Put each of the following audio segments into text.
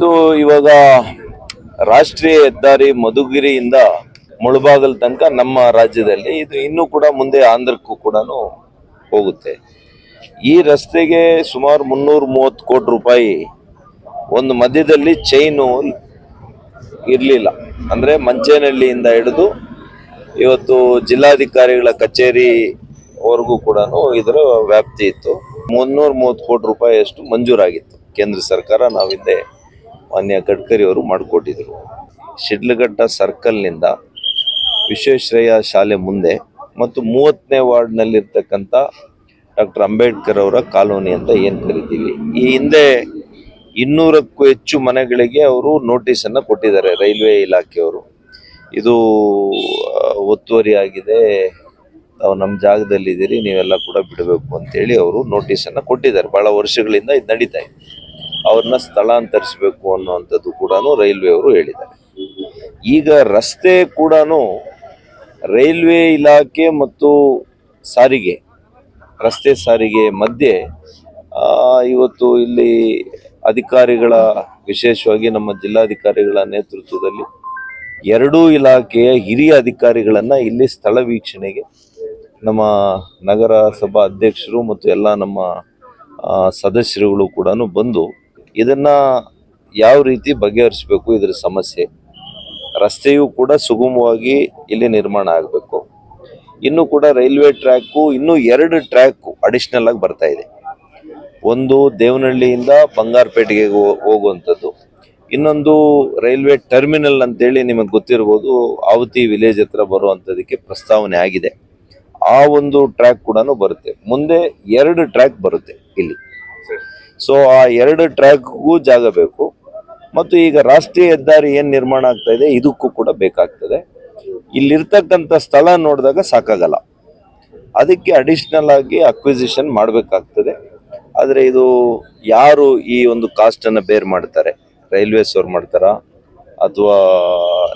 ಇದು ಇವಾಗ ರಾಷ್ಟ್ರೀಯ ಹೆದ್ದಾರಿ ಮಧುಗಿರಿಯಿಂದ ಮುಳಬಾಗಲ್ ತನಕ ನಮ್ಮ ರಾಜ್ಯದಲ್ಲಿ. ಇದು ಇನ್ನೂ ಕೂಡ ಮುಂದೆ ಆಂಧ್ರಕ್ಕೂ ಕೂಡ ಹೋಗುತ್ತೆ. ಈ ರಸ್ತೆಗೆ ಸುಮಾರು ಮುನ್ನೂರ ಮೂವತ್ತು ಕೋಟಿ ರೂಪಾಯಿ ಒಂದು ಮಧ್ಯದಲ್ಲಿ ಚೈನು ಇರಲಿಲ್ಲ. ಅಂದರೆ ಮಂಚೇನಹಳ್ಳಿಯಿಂದ ಹಿಡಿದು ಇವತ್ತು ಜಿಲ್ಲಾಧಿಕಾರಿಗಳ ಕಚೇರಿವರೆಗೂ ಕೂಡ ಇದರ ವ್ಯಾಪ್ತಿ ಇತ್ತು. ಮುನ್ನೂರ ಮೂವತ್ತು ಕೋಟಿ ರೂಪಾಯಿಯಷ್ಟು ಮಂಜೂರಾಗಿತ್ತು. ಕೇಂದ್ರ ಸರ್ಕಾರ ನಾವು ಹಿಂದೆ ಮಾನ್ಯ ಗಡ್ಕರಿ ಅವರು ಮಾಡಿಕೊಟ್ಟಿದ್ರು. ಶಿಡ್ಲಘಟ್ಟ ಸರ್ಕಲ್ನಿಂದ ವಿಶ್ವೇಶ್ವರಯ್ಯ ಶಾಲೆ ಮುಂದೆ ಮತ್ತು ಮೂವತ್ತನೇ ವಾರ್ಡ್ನಲ್ಲಿರ್ತಕ್ಕಂಥ ಡಾಕ್ಟರ್ ಅಂಬೇಡ್ಕರ್ ಅವರ ಕಾಲೋನಿ ಅಂತ ಏನು ಕರಿತೀವಿ. ಈ ಹಿಂದೆ ಇನ್ನೂರಕ್ಕೂ ಹೆಚ್ಚು ಮನೆಗಳಿಗೆ ಅವರು ನೋಟಿಸನ್ನು ಕೊಟ್ಟಿದ್ದಾರೆ ರೈಲ್ವೆ ಇಲಾಖೆಯವರು. ಇದು ಒತ್ತುವರಿ ಆಗಿದೆ. ತಾವು ನಮ್ಮ ಜಾಗದಲ್ಲಿದ್ದೀರಿ, ನೀವೆಲ್ಲ ಕೂಡ ಬಿಡಬೇಕು ಅಂತೇಳಿ ಅವರು ನೋಟಿಸನ್ನು ಕೊಟ್ಟಿದ್ದಾರೆ. ಭಾಳ ವರ್ಷಗಳಿಂದ ಇದು ನಡೀತಾ ಇದೆ. ಅವ್ರನ್ನ ಸ್ಥಳಾಂತರಿಸಬೇಕು ಅನ್ನುವಂಥದ್ದು ಕೂಡ ರೈಲ್ವೆ ಅವರು ಹೇಳಿದ್ದಾರೆ. ಈಗ ರಸ್ತೆ ಕೂಡ ರೈಲ್ವೆ ಇಲಾಖೆ ಮತ್ತು ಸಾರಿಗೆ, ರಸ್ತೆ ಸಾರಿಗೆ ಮಧ್ಯೆ ಇವತ್ತು ಇಲ್ಲಿ ಅಧಿಕಾರಿಗಳ, ವಿಶೇಷವಾಗಿ ನಮ್ಮ ಜಿಲ್ಲಾಧಿಕಾರಿಗಳ ನೇತೃತ್ವದಲ್ಲಿ ಎರಡೂ ಇಲಾಖೆಯ ಹಿರಿಯ ಅಧಿಕಾರಿಗಳನ್ನು ಇಲ್ಲಿ ಸ್ಥಳ ವೀಕ್ಷಣೆಗೆ ನಮ್ಮ ನಗರಸಭಾ ಅಧ್ಯಕ್ಷರು ಮತ್ತು ಎಲ್ಲ ನಮ್ಮ ಸದಸ್ಯರುಗಳು ಕೂಡ ಬಂದು ಇದನ್ನ ಯಾವ ರೀತಿ ಬಗೆಹರಿಸಬೇಕು ಇದರ ಸಮಸ್ಯೆ? ರಸ್ತೆಯೂ ಕೂಡ ಸುಗಮವಾಗಿ ಇಲ್ಲಿ ನಿರ್ಮಾಣ ಆಗಬೇಕು. ಇನ್ನು ಕೂಡ ರೈಲ್ವೆ ಟ್ರ್ಯಾಕು, ಇನ್ನೂ ಎರಡು ಟ್ರ್ಯಾಕ್ ಅಡಿಷನಲ್ ಆಗಿ ಬರ್ತಾ ಇದೆ. ಒಂದು ದೇವನಹಳ್ಳಿಯಿಂದ ಬಂಗಾರಪೇಟೆಗೆ ಹೋಗುವಂಥದ್ದು. ಇನ್ನೊಂದು ರೈಲ್ವೆ ಟರ್ಮಿನಲ್ ಅಂತೇಳಿ ನಿಮಗೆ ಗೊತ್ತಿರ್ಬೋದು, ಆವತಿ ವಿಲೇಜ್ ಹತ್ರ ಬರುವಂಥದ್ದಕ್ಕೆ ಪ್ರಸ್ತಾವನೆ ಆಗಿದೆ. ಆ ಒಂದು ಟ್ರ್ಯಾಕ್ ಕೂಡ ಬರುತ್ತೆ. ಮುಂದೆ ಎರಡು ಟ್ರ್ಯಾಕ್ ಬರುತ್ತೆ ಇಲ್ಲಿ. ಸೊ ಆ ಎರಡು ಟ್ರ್ಯಾಕ್ಗೂ ಜಾಗ ಬೇಕು. ಮತ್ತು ಈಗ ರಾಷ್ಟ್ರೀಯ ಹೆದ್ದಾರಿ ಏನು ನಿರ್ಮಾಣ ಆಗ್ತಾ ಇದೆ, ಇದಕ್ಕೂ ಕೂಡ ಬೇಕಾಗ್ತದೆ. ಇಲ್ಲಿರ್ತಕ್ಕಂಥ ಸ್ಥಳ ನೋಡಿದಾಗ ಸಾಕಾಗಲ್ಲ. ಅದಕ್ಕೆ ಅಡಿಷ್ನಲ್ ಆಗಿ ಅಕ್ವಿಸಿಷನ್ ಮಾಡಬೇಕಾಗ್ತದೆ. ಆದರೆ ಇದು ಯಾರು ಈ ಒಂದು ಕಾಸ್ಟನ್ನು ಬೇರ್ ಮಾಡ್ತಾರೆ? ರೈಲ್ವೇಸ್ ಅವ್ರು ಮಾಡ್ತಾರಾ? ಅಥವಾ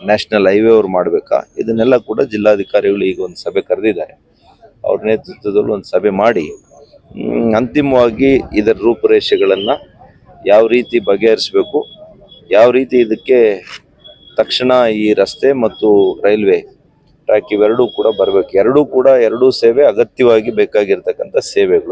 ನ್ಯಾಷನಲ್ ಹೈವೇ ಅವ್ರು ಮಾಡಬೇಕಾ? ಇದನ್ನೆಲ್ಲ ಕೂಡ ಜಿಲ್ಲಾಧಿಕಾರಿಗಳು ಈಗ ಒಂದು ಸಭೆ ಕರೆದಿದ್ದಾರೆ. ಅವ್ರ ನೇತೃತ್ವದಲ್ಲಿ ಒಂದು ಸಭೆ ಮಾಡಿ ಅಂತಿಮವಾಗಿ ಇದರ ರೂಪುರೇಷೆಗಳನ್ನು ಯಾವ ರೀತಿ ಬಗೆಹರಿಸಬೇಕು, ಯಾವ ರೀತಿ ಇದಕ್ಕೆ ತಕ್ಷಣ ಈ ರಸ್ತೆ ಮತ್ತು ರೈಲ್ವೆ ಟ್ರ್ಯಾಕ್ ಇವೆರಡೂ ಕೂಡ ಬರಬೇಕು. ಎರಡೂ ಕೂಡ ಎರಡೂ ಸೇವೆ ಅಗತ್ಯವಾಗಿ ಬೇಕಾಗಿರ್ತಕ್ಕಂಥ ಸೇವೆಗಳು.